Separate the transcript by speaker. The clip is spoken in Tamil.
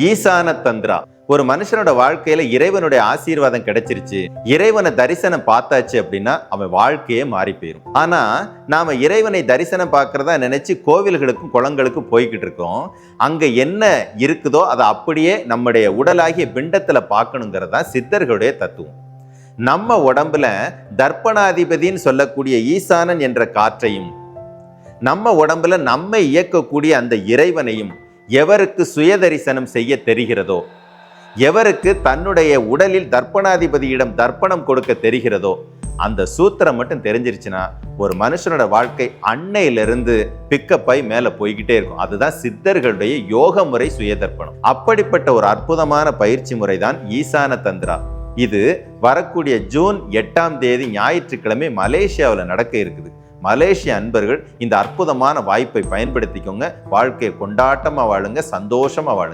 Speaker 1: ஈசான தந்திரா ஒரு மனுஷனோட வாழ்க்கையில இறைவனுடைய ஆசீர்வாதம் கிடைச்சிருச்சு. இறைவனை தரிசனம் பார்த்தாச்சு அப்படின்னா அவன் வாழ்க்கையே மாறி போயிடும் ஆனா நாம இறைவனை தரிசனம் பார்க்கறதா நினைச்சு கோவில்களுக்கும் குளங்களுக்கும் போய்கிட்டு இருக்கோம். அங்க என்ன இருக்குதோ அதை அப்படியே நம்முடைய உடலாகிய பிண்டத்துல பார்க்கணுங்கிறதா சித்தர்களுடைய தத்துவம். நம்ம உடம்புல தர்ப்பணாதிபதின்னு சொல்லக்கூடிய ஈசானன் என்ற காற்றையும் நம்ம உடம்புல நம்மை இயக்கக்கூடிய அந்த இறைவனையும் எவருக்கு சுயதரிசனம் செய்ய தெரிகிறதோ எவருக்கு தன்னுடைய உடலில் தர்ப்பணாதிபதியிடம் தர்ப்பணம் கொடுக்க தெரிகிறதோ அந்த சூத்திரம் மட்டும் தெரிஞ்சிருச்சுன்னா ஒரு மனுஷனோட வாழ்க்கை அன்னையிலிருந்து பிக்கப் ஆகி மேலே போய்கிட்டே இருக்கும். அதுதான் சித்தர்களுடைய யோக முறை சுயதர்ப்பணம். அப்படிப்பட்ட ஒரு அற்புதமான பயிற்சி முறை தான் ஈசான தந்திரா. இது வரக்கூடிய ஜூன் எட்டாம் தேதி ஞாயிற்றுக்கிழமை மலேசியாவில் நடக்க இருக்குது. மலேசிய அன்பர்கள் இந்த அற்புதமான வாய்ப்பை பயன்படுத்திக்கோங்க. வாழ்க்கையை கொண்டாட்டமாக வாழுங்க சந்தோஷமாக வாழுங்க.